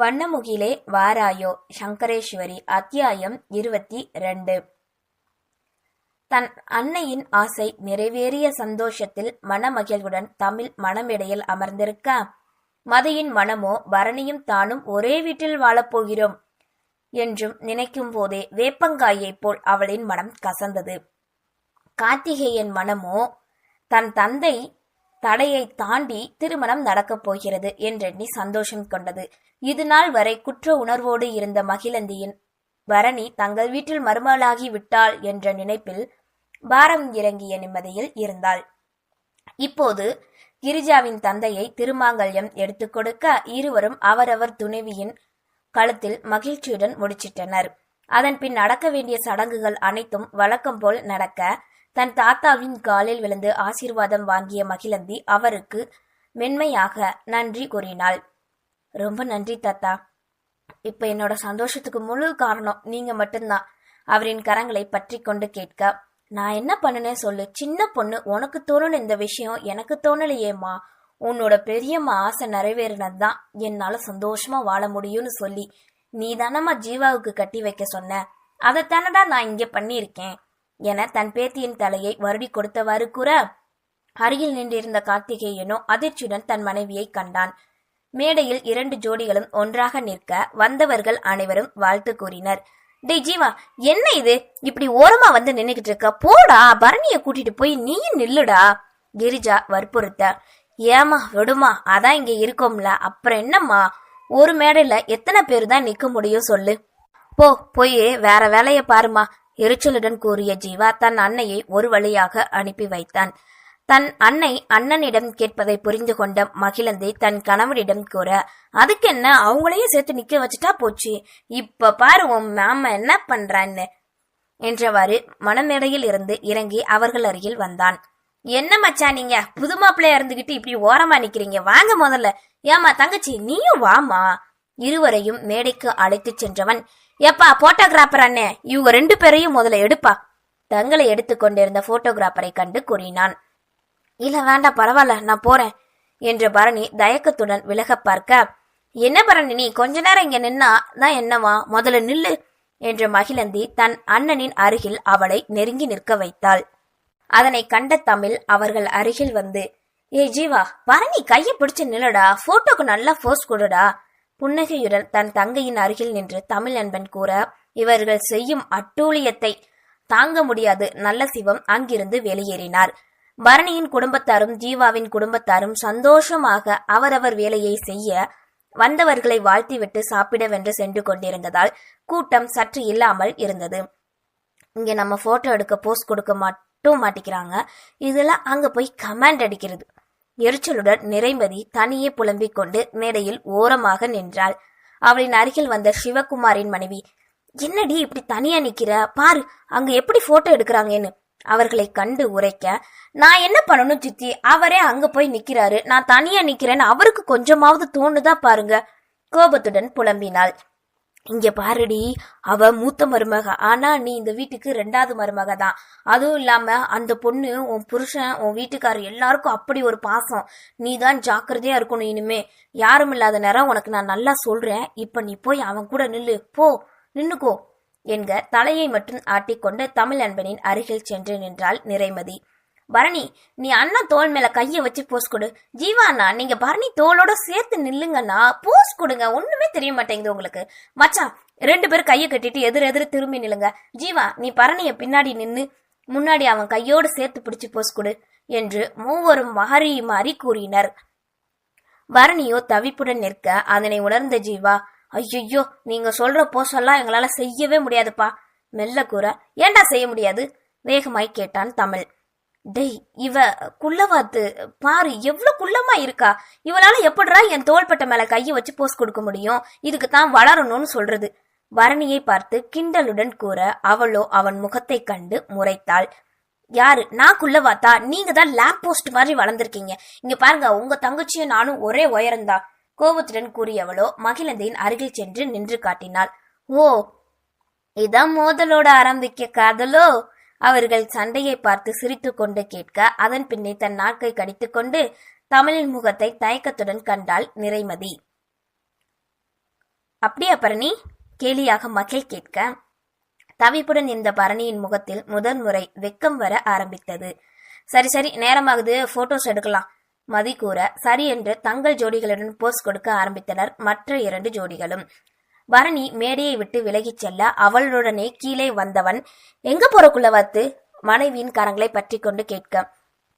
வண்ணமுகிலே வாராயோ சங்கரேஸ்வரி அத்தியாயம் இருபத்தி ரெண்டு தன் அன்னையின் ஆசை நிறைவேறிய சந்தோஷத்தில் மனமகிழ்வுடன் தமிழ் மனமிடையில் அமர்ந்திருக்க மதையின் மனமோ பரணியும் தானும் ஒரே வீட்டில் வாழப்போகிறோம் என்றும் நினைக்கும் போதே வேப்பங்காயைப் போல் அவளின் மனம் கசந்தது. கார்த்திகேயன் மனமோ தன் தந்தை தடையை தாண்டி திருமணம் நடக்கப் போகிறது என்றெண்ணி சந்தோஷம் கொண்டது. இது நாள் வரை குற்ற உணர்வோடு இருந்த மகிழந்தியின் பரணி தங்கள் வீட்டில் மருமகளாகி விட்டாள் என்ற நினைப்பில் பாரம் இறங்கிய நிம்மதியில் இருந்தாள். இப்போது கிரிஜாவின் தந்தையை திருமாங்கல்யம் எடுத்துக் கொடுக்க இருவரும் அவரவர் துணைவியின் களத்தில் மகிழ்ச்சியுடன் முடிச்சிட்டனர். அதன்பின் நடக்க வேண்டிய சடங்குகள் அனைத்தும் வழக்கம் போல் நடக்க தன் தாத்தாவின் காலில் விழுந்து ஆசீர்வாதம் வாங்கிய மகிழந்தி அவருக்கு மென்மையாக நன்றி கூறினாள். ரொம்ப நன்றி தாத்தா. இப்ப என்னோட சந்தோஷத்துக்கு முழு காரணம் நீங்க மட்டும்தான். அவரின் கரங்களை பற்றி கொண்டு கேட்க நான் என்ன பண்ணுனே சொல்லு? சின்ன பொண்ணு உனக்கு தோணுன இந்த விஷயம் எனக்கு தோணலையேம்மா. உன்னோட பெரியம்மா ஆசை நிறைவேறினதுதான் என்னால சந்தோஷமா வாழ முடியும்னு சொல்லி நீ தானம்மா ஜீவாவுக்கு கட்டி வைக்க சொன்ன. அதைத்தானடா நான் இங்க பண்ணியிருக்கேன். என தன் பேத்தியின் தலையை வருடி கொடுத்தவாறு கூற அருகில் நின்றிருந்த கார்த்திகேயனோ அதிர்ச்சியுடன் தன் மனைவியை கண்டான். மேடையில் இரண்டு ஜோடிகளும் ஒன்றாக நிற்க வந்தவர்கள் அனைவரும் வாழ்த்து கூறினர். டே ஜீவா என்ன இது? இப்படி ஓரமா வந்து நின்னுகிட்டு இருக்க போடா பரணிய கூட்டிட்டு போய் நீயும் நில்லுடா. கிரிஜா வற்புறுத்த ஏமா விடுமா அதான் இங்க இருக்கோம்ல அப்புறம் என்னம்மா? ஒரு மேடையில எத்தனை பேர் தான் நிக்க முடியும் சொல்லு. போ போய் வேற வேலைய பாருமா எரிச்சலுடன் கூறிய ஜீவா தன் அன்னையை ஒரு வழியாக அனுப்பி வைத்தான். தன் அன்னை அண்ணனிடம் கேட்பதை புரிந்து கொண்ட மகிழந்தை தன் கணவனிடம் கூற அதுக்கு என்ன அவங்களையும் சேர்த்து நிக்க வச்சுட்டா போச்சு. இப்ப பாரு உன் மாமா என்ன பண்றான்னு? என்றவாறு மனநிலையில் இருந்து இறங்கி அவர்கள் அருகில் வந்தான். என்ன மச்சான் நீங்க? புது மாப்பிள்ளையா இருந்துகிட்டு இப்படி ஓரமா நிக்கிறீங்க. வாங்க முதல்ல. ஏமா தங்கச்சி நீயும் வாமா இருவரையும் மேடைக்கு அழைத்துச் சென்றவன் எப்பா போட்டோகிராஃபர் அண்ணே. இவங்க ரெண்டு பேரையும் முதல்ல எடுப்பா. தங்களை எடுத்துக்கொண்டிருந்த போட்டோகிராஃபரை கண்டு கூறினான். இல்ல வேண்டாம் பரவாயில்ல நான் போறேன் என்று பரணி தயக்கத்துடன் விலக பார்க்க என்ன பரணி நீ கொஞ்ச நேரம் இங்க நின்னா தான் என்னவா முதல்ல நில்லு என்று மகிழந்தி தன் அண்ணனின் அருகில் அவளை நெருங்கி நிற்க வைத்தாள். அதனை கண்ட தமிழ் அவர்கள் அருகில் வந்து ஏ ஜீவா பரணி கையை பிடிச்சு நில்லுடா போட்டோக்கு நல்லா போஸ் கொடுடா புன்னகையுடன் தன் தங்கையின் அருகில் நின்று தமிழ் நண்பன் கூற இவர்கள் செய்யும் அட்டூழியத்தை தாங்க முடியாது. நல்ல சிவம் அங்கிருந்து வெளியேறினார். பரணியின் குடும்பத்தாரும் ஜீவாவின் குடும்பத்தாரும் சந்தோஷமாக அவரவர் வேலையை செய்ய வந்தவர்களை வாழ்த்திவிட்டு சாப்பிடவென்று சென்று கொண்டிருந்ததால் கூட்டம் சற்று இல்லாமல் இருந்தது. இங்க நம்ம போட்டோ எடுக்க போஸ்ட் கொடுக்க மட்டும் மாட்டிக்கிறாங்க. இதுல அங்க போய் கமாண்ட் அடிக்கிறது. எரிச்சலுடன் நிறைமதி தனியே புலம்பிக் கொண்டு மேடையில் ஓரமாக நின்றாள். அவளின் அருகில் வந்த சிவகுமாரின் மனைவி என்னடி இப்படி தனியா நிக்கிற? பாரு அங்க எப்படி போட்டோ எடுக்கிறாங்கன்னு அவர்களை கண்டு உரைக்க நான் என்ன பண்ணணும் சித்தி அவரே அங்க போய் நிக்கிறாரு. நான் தனியா நிக்கிறேன்னு அவருக்கு கொஞ்சமாவது தோணுதா பாருங்க. கோபத்துடன் புலம்பினாள். இங்க பாருடி அவ மூத்த மருமக. ஆனா நீ இந்த வீட்டுக்கு ரெண்டாவது மருமக தான். அதுவும் இல்லாம அந்த பொண்ணு உன் புருஷன் உன் வீட்டுக்காரர் எல்லாருக்கும் அப்படி ஒரு பாசம். நீ தான் ஜாக்கிரதையா இருக்கணும் இனிமே. யாரும் இல்லாத நேரம் உனக்கு நான் நல்லா சொல்றேன். இப்ப நீ போய் அவன் கூட நில்லு. போ நின்னுக்கோ. என்க தலையை மட்டும் ஆட்டிக்கொண்டு தமிழ் அன்பனின் அருகில் சென்று நின்றாள் நிறைமதி. பரணி நீ அண்ணா தோல் மேல கைய வச்சு போஸ் கொடு. ஜீவா அண்ணா நீங்க பரணி தோலோட சேர்த்து நில்லுங்கண்ணா. போஸ் கொடுங்க. ஒண்ணுமே தெரிய மாட்டேங்குது உங்களுக்கு. மச்சான் ரெண்டு பேரும் கைய கட்டிட்டு எதிர் எதிர் திரும்பி நில்லுங்க. ஜீவா நீ பரணிய பின்னாடி நின்னு முன்னாடி அவன் கையோடு சேர்த்து பிடிச்சு போஸ் கொடு என்று மூவரும் மாறி மாறி கூறினர். பரணியோ தவிப்புடன் நிற்க அதனை உணர்ந்த ஜீவா ஐயோ நீங்க சொல்ற போஸெல்லாம் எங்களால செய்யவே முடியாதுப்பா. மெல்ல கூற ஏன்டா செய்ய முடியாது? வேகமாய் கேட்டான் தமிழ். டேய் இவ குள்ளவாத்து பாரு எவ்வளவு குள்ளமா இருக்கா. இவளால எப்படிரா என் தோள்பட்ட மேல கைய வச்சு போஸ் கொடுக்க முடியும்? இதுக்கு தான் வளரணும்னு சொல்றது. வரணியை பார்த்து கிண்டலுடன் கூற அவளோ அவன் முகத்தை கண்டு முறைத்தாள். யாரு நான் குள்ளவாத்தா? நீங்க தான் லேம்ப் போஸ்ட் மாதிரி வளர்ந்துருக்கீங்க. இங்க பாருங்க உங்க தங்கச்சியும் நானும் ஒரே உயரந்தா. கோபத்துடன் கூறியவளோ மகிழந்தையின் அருகில் சென்று நின்று காட்டினாள். ஓ இதான் மோதலோட ஆரம்பிக்க காதலோ? அவர்கள் சண்டையை பார்த்து சிரித்துக்கொண்டு கேட்க அதன் பின்னே தன் நாக்கை கடித்துக்கொண்டு தமிழின் முகத்தை தயக்கத்துடன் கண்டாள் நிறைமதி. அப்படியா பரணி? கேலியாக மகிழ் கேட்க. தவிப்புடன் இந்த பரணியின் முகத்தில் முதன்முறை வெக்கம் வர ஆரம்பித்தது. சரி சரி நேரமாகுது. போட்டோஸ் எடுக்கலாம். மதி கூற சரி என்று தங்கள் ஜோடிகளுடன் போஸ் கொடுக்க ஆரம்பித்தனர் மற்ற இரண்டு ஜோடிகளும். பரணி மேடையை விட்டு விலகிச் செல்ல அவளுடனே கீழே வந்தவன் எங்க போறக்குள்ள வாத்து மனைவியின் கரங்களை பற்றி கொண்டு கேட்க.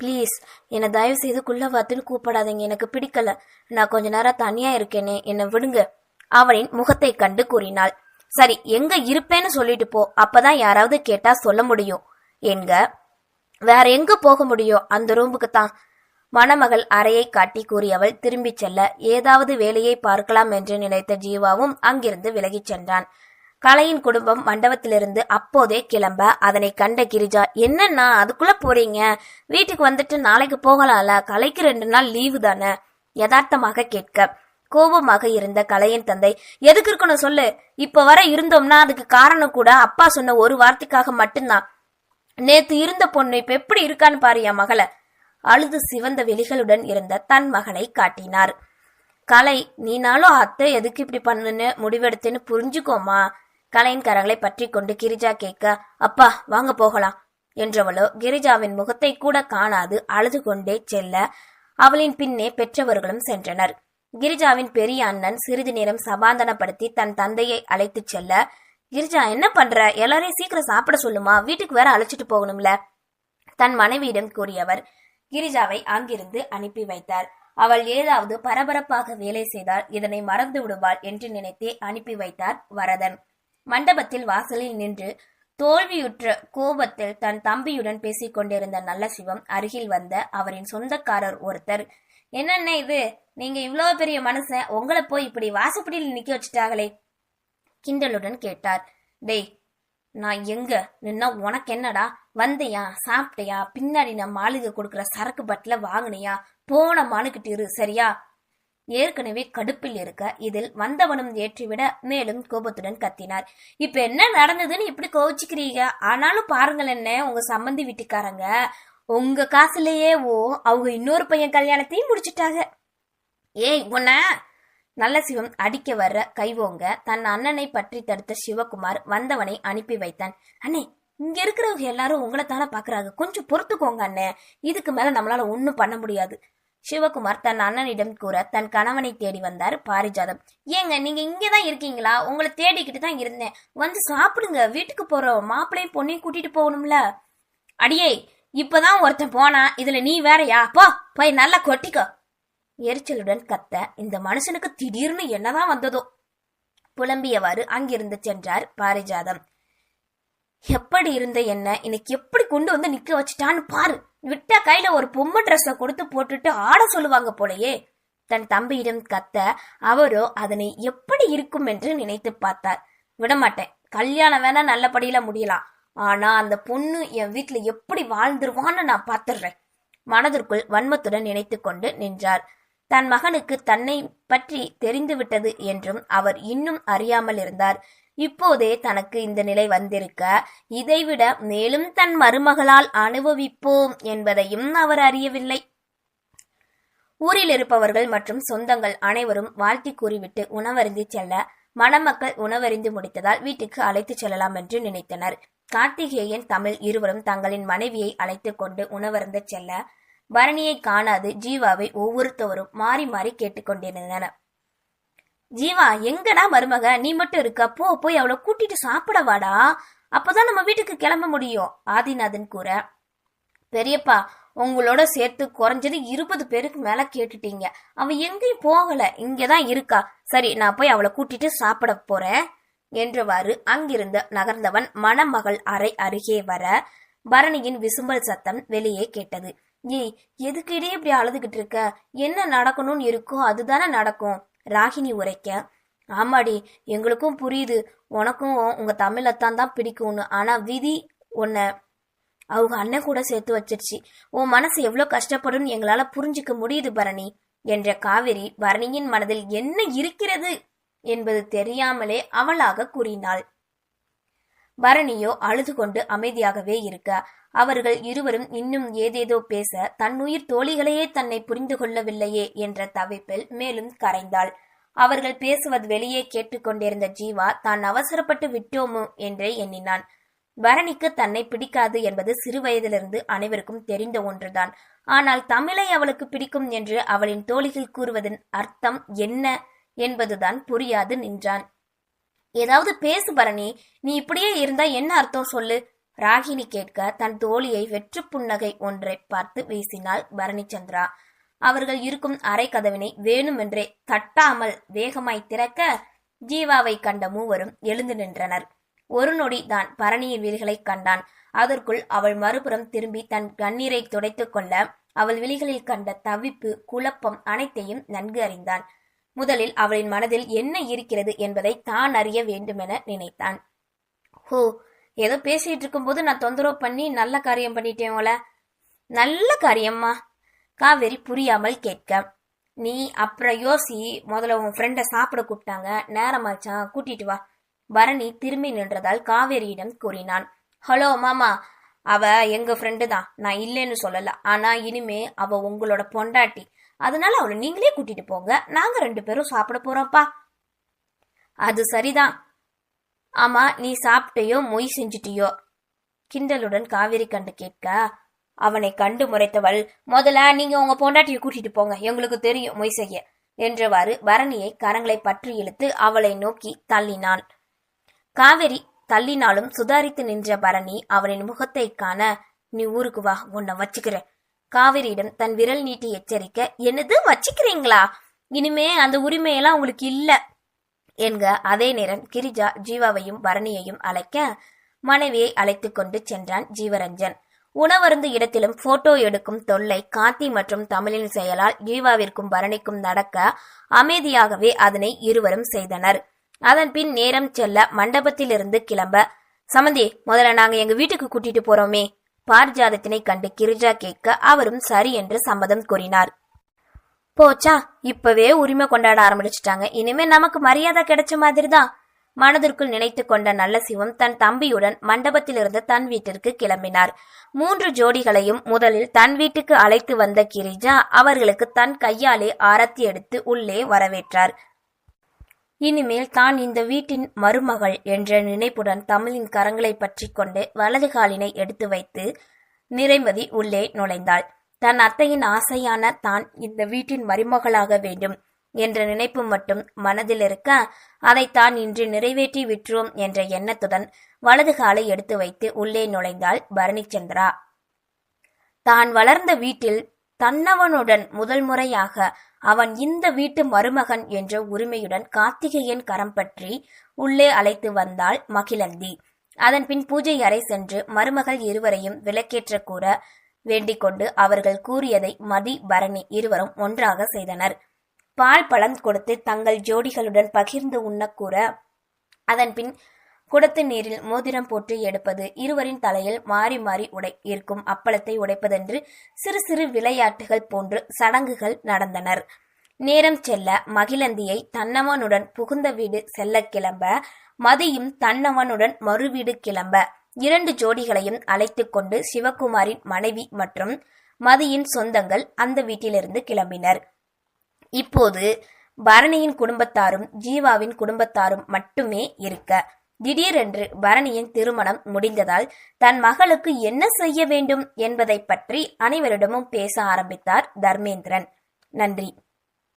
ப்ளீஸ் என்னை தயவு செய்து குள்ளவாத்துன்னு கூப்பிடாதீங்க. எனக்கு பிடிக்கல. நான் கொஞ்ச நேரம் தனியா இருக்கேனே. என்னை விடுங்க. அவனின் முகத்தை கண்டு கூறினாள். சரி எங்க இருப்பேன்னு சொல்லிட்டு போ. அப்பதான் யாராவது கேட்டா சொல்ல முடியும். எங்க? வேற எங்க போக முடியும்? அந்த ரூமுக்கு தான் மணமகள் அறையை காட்டி கூறியவள் திரும்பிச் செல்ல ஏதாவது வேலையை பார்க்கலாம் என்று நினைத்த ஜீவாவும் அங்கிருந்து விலகிச் சென்றான். கலையின் குடும்பம் மண்டபத்திலிருந்து அப்போதே கிளம்ப அதனை கண்ட கிரிஜா என்னன்னா அதுக்குள்ள போறீங்க? வீட்டுக்கு வந்துட்டு நாளைக்கு போகலாம்ல? கலைக்கு ரெண்டு நாள் லீவு தானே? யதார்த்தமாக கேட்க. கோபமாக இருந்த கலையின் தந்தை எதுக்கு இருக்கணும் சொல்லு. இப்ப வர இருந்தோம்னா அதுக்கு காரணம் கூட அப்பா சொன்ன ஒரு வார்த்தைக்காக மட்டும்தான். நேத்து இருந்த பொண்ணு இப்ப எப்படி இருக்கான்னு பாரு என் மகளை. அழுது சிவந்த வெளிகளுடன் இருந்த தன் மகனை காட்டினார். கலை நீனாலும் அத்தை எதுக்கு இப்படி பண்ணுன்னு முடிவெடுத்தேன்னு புரிஞ்சுக்கோமா கலையின் கரங்களை பற்றி கொண்டு கிரிஜா கேட்க அப்பா வாங்க போகலாம். என்றவளோ கிரிஜாவின் முகத்தை கூட காணாது அழுது கொண்டே செல்ல அவளின் பின்னே பெற்றவர்களும் சென்றனர். கிரிஜாவின் பெரிய அண்ணன் சிறிது நேரம் சமாதானப்படுத்தி தன் தந்தையை அழைத்துச் செல்ல கிரிஜா என்ன பண்ற? எல்லாரையும் சீக்கிரம் சாப்பிட சொல்லுமா? வீட்டுக்கு வேற அழைச்சிட்டு போகணும்ல? தன் மனைவியிடம் கூறியவர் கிரிஜாவை அங்கிருந்து அனுப்பி வைத்தார். அவள் ஏதாவது பரபரப்பாக வேலை செய்தால் இதனை மறந்து விடுவாள் என்று நினைத்தே அனுப்பி வைத்தார் வரதன். மண்டபத்தில் வாசலில் நின்று தோல்வியுற்ற கோபத்தில் தன் தம்பியுடன் பேசிக் கொண்டிருந்த நல்ல சிவம் அருகில் வந்த அவரின் சொந்தக்காரர் ஒருத்தர். என்னென்ன இது? நீங்க இவ்வளவு பெரிய மனுஷன். உங்களை போய் இப்படி வாசப்படியில் நிக்க வச்சுட்டாங்களே? கிண்டலுடன் கேட்டார். டேய் நான் எங்க? நின்னா உனக்கு என்னடா? வந்தியா? சாப்பிட்டியா? பின்னாடி நான் மாளிகை கொடுக்குற சரக்கு பட்டில வாங்கினியா? போன மானுக்கிட்டு இரு சரியா? ஏற்கனவே கடுப்பில் இருக்க இதில் வந்தவனும் ஏற்றிவிட மேலும் கோபத்துடன் கத்தினார். இப்ப என்ன நடந்ததுன்னு இப்படி கோவிச்சுக்கிறீங்க? ஆனாலும் பாருங்கள் என்ன உங்க சம்மந்தி வீட்டுக்காரங்க உங்க காசுலயே ஓ அவங்க இன்னொரு பையன் கல்யாணத்தையும் முடிச்சிட்டாங்க. ஏய் உன்ன நல்ல சிவம் அடிக்க வர்ற கைவோங்க. தன் அண்ணனை பற்றி தடுத்த சிவகுமார் வந்தவனை அனுப்பி வைத்தான். அண்ணே இங்க இருக்கிறவங்க எல்லாரும் உங்களை தானே பாக்குறாங்க. கொஞ்சம் பொறுத்துக்கோங்க அண்ணே. இதுக்கு மேல நம்மளால ஒண்ணும் பண்ண முடியாது. சிவகுமார் தன் அண்ணனிடம் கூற தன் கணவனை தேடி வந்தார் பாரிஜாதம். ஏங்க நீங்க இங்கதான் இருக்கீங்களா? உங்களை தேடிக்கிட்டு தான் இருந்தேன். வந்து சாப்பிடுங்க. வீட்டுக்கு போற மாப்பிள்ளையும் பொண்ணையும் கூட்டிட்டு போகணும்ல. அடியே இப்பதான் ஒருத்தன் போனா இதுல நீ வேறயா? போ போய் நல்லா கொட்டிக்கோ. எரிச்சலுடன் கத்த இந்த மனுஷனுக்கு திடீர்னு என்னதான் வந்ததோ. புலம்பியவாறு அங்கிருந்து சென்றார் பாரிஜாதம். எப்படி இருந்த என்ன? இன்னைக்கு எப்படி கொண்டு வந்து நிக்க வச்சுட்டான்னு பாரு. விட்டா கையில ஒரு பொம்மை ட்ரெஸ்ஸ கொடுத்து போட்டுட்டு ஆட சொல்லுவாங்க போலயே. தன் தம்பியிடம் கத்த அவரோ அதனை எப்படி இருக்கும் என்று நினைத்து பார்த்தார். விடமாட்டேன். கல்யாணம் வேணா நல்லபடியில முடியலாம். ஆனா அந்த பொண்ணு என் வீட்டுல எப்படி வாழ்ந்துருவான்னு நான் பாத்துடுறேன் மனதிற்குள் வன்மத்துடன் நினைத்து கொண்டு நின்றார். தன் மகனுக்கு தன்னை பற்றி தெரிந்துவிட்டது என்றும் அவர் இன்னும் அறியாமல் இருந்தார். இப்போதே தனக்கு இந்த நிலை வந்திருக்க இதைவிட மேலும் தன் மருமகளால் அனுபவிப்போம் என்பதையும் அவர் அறியவில்லை. ஊரில் இருப்பவர்கள் மற்றும் சொந்தங்கள் அனைவரும் வாழ்த்தி கூறிவிட்டு உணவருந்தி செல்ல மணமக்கள் உணவறிந்து முடித்ததால் வீட்டுக்கு அழைத்துச் செல்லலாம் என்று நினைத்தனர். கார்த்திகேயன் தமிழ் இருவரும் தங்களின் மனைவியை அழைத்துக் கொண்டு உணவருந்த செல்ல பரணியை காணாது ஜீவாவை ஒவ்வொருத்தவரும் மாறி மாறி கேட்டுக்கொண்டிருந்தனர் ஜீவா எங்கடா மருமக? நீ மட்டும் இருக்க. போ போய் அவளை கூட்டிட்டு சாப்பிட வாடா. அப்பதான் நம்ம வீட்டுக்கு கிளம்ப முடியும் ஆதிநாதன் கூற. பெரியப்பா உங்களோட சேர்த்து குறைஞ்சது இருபது பேருக்கு மேல கேட்டுட்டீங்க. அவ எங்கேயும் போகல. இங்கதான் இருக்கா. சரி நான் போய் அவளை கூட்டிட்டு சாப்பிட போறேன் என்றவாறு அங்கிருந்து நகர்ந்தவன் மணமகள் அறை அருகே வர பரணியின் விசும்பல் சத்தம் வெளியே கேட்டது. ஏய் எதுக்கு இடையே இப்படி அழுதுகிட்டு இருக்க? என்ன நடக்கணும்னு இருக்கோ அதுதானே நடக்கும். ராகினி உரைக்க. ஆமாடி எங்களுக்கும் புரியுது. உனக்கும் உங்க தமிழத்தான் தான் பிடிக்கும்னு. ஆனா விதி உன்னை அவங்க அண்ணன் கூட சேர்த்து வச்சிருச்சு. உன் மனசு எவ்வளவு கஷ்டப்படும் எங்களால புரிஞ்சுக்க முடியுது பரணி என்ற காவிரி பரணியின் மனதில் என்ன இருக்கிறது என்பது தெரியாமலே அவளாக கூறினாள். பரணியோ அழுது கொண்டு அமைதியாகவே இருக்க. அவர்கள் இருவரும் இன்னும் ஏதேதோ பேச தன்னுயிர் தோழிகளையே தன்னை புரிந்து கொள்ளவில்லையே என்ற தவிப்பில் மேலும் கரைந்தாள். அவர்கள் பேசுவது வெளியே கேட்டுக்கொண்டிருந்த ஜீவா தான் அவசரப்பட்டு விட்டோமோ? என்றே எண்ணினான். பரணிக்கு தன்னை பிடிக்காது என்பது சிறு வயதிலிருந்து அனைவருக்கும் தெரிந்த ஒன்றுதான். ஆனால் தமிழை அவளுக்கு பிடிக்கும் என்று அவளின் தோழிகள் கூறுவதன் அர்த்தம் என்ன என்பதுதான் புரியாது நின்றான். ஏதாவது பேசு பரணி நீ இப்படியே இருந்தா என்ன அர்த்தம் சொல்லு? ராகினி கேட்க தன் தோழியை வெற்று புன்னகை ஒன்றை பார்த்து வீசினாள் பரணிச்சந்திரா. அவர்கள் இருக்கும் அறை கதவினை வேணுமென்றே தட்டாமல் வேகமாய் திறக்க ஜீவாவை கண்ட மூவரும் எழுந்து நின்றனர். ஒரு நொடி தான் பரணியின் விழிகளை கண்டான். அதற்குள் அவள் மறுபுறம் திரும்பி தன் கண்ணீரை துடைத்துக் கொள்ள அவள் விழிகளில் கண்ட தவிப்பு குழப்பம் அனைத்தையும் நன்கு அறிந்தான். முதலில் அவளின் மனதில் என்ன இருக்கிறது என்பதை தான் அறிய வேண்டுமென நினைத்தான். ஹோ ஏதோ பேசிட்டு இருக்கும்போது நான் தொந்தரவு பண்ணி நல்ல காரியம் பண்ணிட்டேன் போல. நல்ல காரியம்மா. காவேரி புரியாமல் கேட்க. நீ அப்புறம் யோசி முதல்ல உன் ஃப்ரெண்டை சாப்பிட கூப்பிட்டாங்க. நேரமாச்சான் கூட்டிட்டு வா. பரணி திரும்பி நின்றதால் காவேரியிடம் கூறினான். ஹலோ மாமா. அவ எங்க ஃப்ரெண்டு தான். நான் இல்லைன்னு சொல்லல. ஆனா இனிமே அவ உங்களோட பொண்டாட்டி. அதனால அவளை நீங்களே கூட்டிட்டு போங்க. நாங்க ரெண்டு பேரும் சாப்பிட போறோம்ப்பா. அது சரிதான். ஆமா நீ சாப்பிட்டையோ மொய் செஞ்சிட்டியோ? கிண்டலுடன் காவேரி கண்டு கேட்க அவனை கண்டு முறைத்தவள் முதல்ல நீங்க உங்க பொண்டாட்டியை கூட்டிட்டு போங்க எங்களுக்கு தெரியும் மொய் செய்ய என்றவாறு பரணியை கரங்களை பற்றி இழுத்து அவளை நோக்கி தள்ளினான் காவேரி தள்ளினாலும் சுதாரித்து நின்ற பரணி அவனின் முகத்தை காண நீ ஊருக்கு வா உன்னை வச்சுக்கிறேன். காவிரியிடம் தன் விரல் நீட்டி எச்சரிக்க என்னது வச்சுக்கிறீங்களா? இனிமே அந்த உரிமையெல்லாம் உங்களுக்கு இல்லை. என்க அதே நேரம் கிரிஜா ஜீவாவையும் பரணியையும் அழைக்க மனைவியை அழைத்து கொண்டு சென்றான் ஜீவரஞ்சன். உணவருந்து இடத்திலும் போட்டோ எடுக்கும் தொல்லை காத்தி மற்றும் தமிழின் செயலால் ஜீவாவிற்கும் பரணிக்கும் நடக்க அமைதியாகவே அதனை இருவரும் செய்தனர். அதன் பின் நேரம் செல்ல மண்டபத்திலிருந்து கிளம்ப சமந்தி முதல்ல நாங்க எங்க வீட்டுக்கு கூட்டிட்டு போறோமே. பார்ஜாதத்தினை கண்டு கிரிஜா கேட்க அவரும் சரி என்று சம்மதம் கூறினார். போச்சா? இப்பவே உரிமை கொண்டாட ஆரம்பிச்சிட்டாங்க. இனிமே நமக்கு மரியாதை கிடைச்ச மாதிரிதான். மனதிற்குள் நினைத்து கொண்ட நல்ல சிவம் தன் தம்பியுடன் மண்டபத்திலிருந்து தன் வீட்டிற்கு கிளம்பினார். மூன்று ஜோடிகளையும் முதலில் தன் வீட்டுக்கு அழைத்து வந்த கிரிஜா அவர்களுக்கு தன் கையாலே ஆரத்தி எடுத்து உள்ளே வரவேற்றார். இனிமேல் தான் இந்த வீட்டின் மருமகள் என்ற நினைப்புடன் தமிழின் கரங்களை பற்றி கொண்டு வலது காலினை எடுத்து வைத்து நிறைமதி உள்ளே நுழைந்தாள். தன் அத்தையின் ஆசையான தான் இந்த வீட்டின் மருமகளாக வேண்டும் என்ற நினைப்பு மட்டும் மனதில் இருக்க அதை தான் இன்று நிறைவேற்றி விற்றோம் என்ற எண்ணத்துடன் வலது காலை எடுத்து வைத்து உள்ளே நுழைந்தாள் பரணிச்சந்திரா. தான் வளர்ந்த வீட்டில் தன்னவனுடன் முதல் முறையாக அவன் இந்த வீட்டு மருமகன் என்ற உரிமையுடன் கார்த்திகேயன் கரம் பற்றி உள்ளே அழைத்து வந்தாள் மகிழந்தி. அதன் பின் பூஜை அறை சென்று மருமகள் இருவரையும் விளக்கேற்ற கூற வேண்டிக் கொண்டு அவர்கள் கூறியதை மதி பரணி இருவரும் ஒன்றாக செய்தனர். பால் பழம் கொடுத்து தங்கள் ஜோடிகளுடன் பகிர்ந்து உண்ணக்கூற அதன்பின் குடத்து நீரில் மோதிரம் போட்டு எடுப்பது இருவரின் தலையில் மாறி மாறி உடை இருக்கும் அப்பளத்தை உடைப்பதென்று சிறு சிறு விளையாட்டுகள் போன்று சடங்குகள் நடந்தனர். நேரம் செல்ல மகிழந்தியை தன்னவனுடன் புகுந்த வீடு செல்ல கிளம்ப மதியும் தன்னவனுடன் மறு வீடு கிளம்ப இரண்டு ஜோடிகளையும் அழைத்து கொண்டு சிவகுமாரின் மனைவி மற்றும் மதியின் சொந்தங்கள் அந்த வீட்டிலிருந்து கிளம்பினர். இப்போது பரணியின் குடும்பத்தாரும் ஜீவாவின் குடும்பத்தாரும் மட்டுமே இருக்க திடீரென்று பரணியின் திருமணம் முடிந்ததால் தன் மகளுக்கு என்ன செய்ய வேண்டும் என்பதை பற்றி அனைவரிடமும் பேச ஆரம்பித்தார் தர்மேந்திரன். நன்றி.